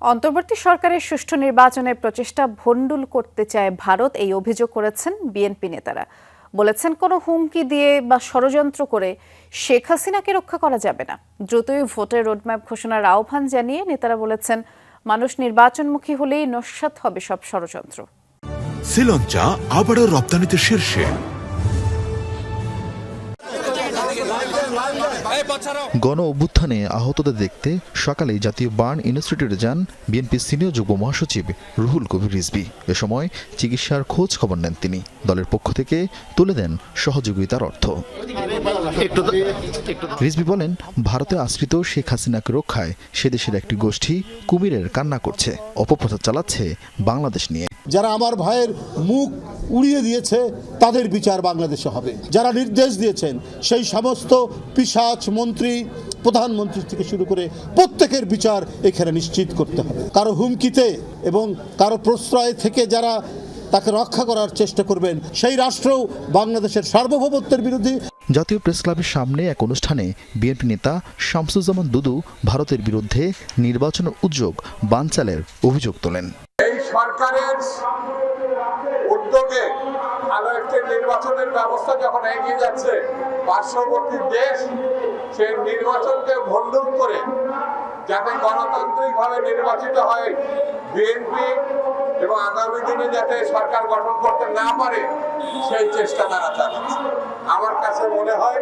অন্তর্বর্তী সরকারের সুষ্ঠু নির্বাচনের প্রচেষ্টা ভণ্ডুল করতে চায় ভারত, এই অভিযোগ করেছেন বিএনপি নেতারা। বলেছেন, কোনো হুমকি দিয়ে বা ষড়যন্ত্র করে শেখ হাসিনাকে রক্ষা করা যাবে না। দ্রুতই ভোটের রোডম্যাপ ঘোষণার আহ্বান জানিয়ে নেতারা বলেছেন, মানুষ নির্বাচনমুখী হলেই নস্যাৎ হবে সব ষড়যন্ত্র। শ্রীলঞ্চা আবারও রপ্তানিতে শীর্ষে। গণ অভ্যুত্থানে আহতদের দেখতে সকালে জাতীয় বার্ন ইনস্টিটিউটে যান বিএনপির সিনিয়র যুগ্ম মহাসচিব রুহুল কবির রিজবি এ সময় চিকিৎসার খোঁজ খবর নেন তিনি। দলের পক্ষ থেকে তুলে দেন সহযোগিতার অর্থ। রিজবি বলেন, ভারতে আশ্রিত শেখ হাসিনাকে রক্ষায় সে দেশের একটি গোষ্ঠী কুমিরের কান্না করছে। অপপ্রচার চালাচ্ছে বাংলাদেশ নিয়ে। যারা আমার ভাইয়ের মুখ উড়িয়ে দিয়েছে তাদের বিচার বাংলাদেশে হবে। যারা নির্দেশ দিয়েছেন সেই সমস্ত পিসাচ মন্ত্রী প্রধানমন্ত্রী থেকে শুরু করে প্রত্যেকের বিচার এখানে নিশ্চিত করতে হবে। কারও হুমকিতে এবং কারও প্রশ্রয় থেকে যারা তাকে রক্ষা করার চেষ্টা করবেন সেই রাষ্ট্রও বাংলাদেশের সার্বভৌমত্বের বিরোধী জাতীয় প্রেস ক্লাবের সামনে এক অনুষ্ঠানে বিএনপি নেতা শামসুজ্জামান দুদু ভারতের বিরুদ্ধে নির্বাচনের উদ্যোগ বানচালের অভিযোগ তোলেন। এই সরকারের উদ্যোগে আরও একটি নির্বাচনের ব্যবস্থা যখন এগিয়ে যাচ্ছে, পার্শ্ববর্তী দেশ সেই নির্বাচনকে ভণ্ডুল করে যাতে গণতান্ত্রিকভাবে নির্বাচিত হয় বিএনপি এবং আগামী দিনে যাতে সরকার গঠন করতে না পারে, সেই চেষ্টা তারা চালাচ্ছে। আমার কাছে মনে হয়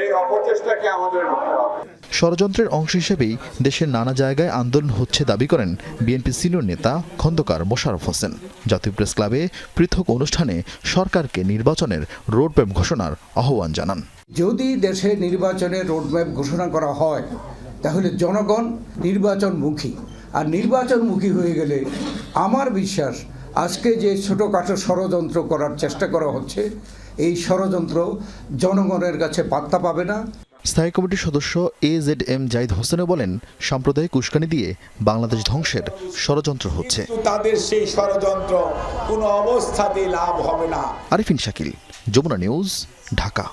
এই অপচেষ্টাকে আমাদের রুখতে হবে। ষড়যন্ত্রের অংশ হিসেবেই দেশের নানা জায়গায় আন্দোলন হচ্ছে দাবি করেন বিএনপি সিনিয়র নেতা খন্দকার মোশারফ হোসেন। জাতীয় প্রেস ক্লাবে পৃথক অনুষ্ঠানে সরকারকে নির্বাচনের রোডম্যাপ ঘোষণার আহ্বান জানান। যদি দেশে নির্বাচনের রোডম্যাপ ঘোষণা করা হয়, তাহলে জনগণ নির্বাচনমুখী। আর নির্বাচনমুখী হয়ে গেলে আমার বিশ্বাস আজকে যে ছোটোখাটো ষড়যন্ত্র করার চেষ্টা করা হচ্ছে, এই ষড়যন্ত্র জনগণের কাছে পাত্তা পাবে না। স্থায়ী কমিটির সদস্য এ জেড এম জাহিদ হোসেনও বলেন সাম্প্রদায়িক উস্কানি দিয়ে বাংলাদেশ ধ্বংসের ষড়যন্ত্র হচ্ছে। তাদের সেই ষড়যন্ত্র কোনো অবস্থাতেই লাভ হবে না। আরিফিন শাকিল যমুনা নিউজ ঢাকা।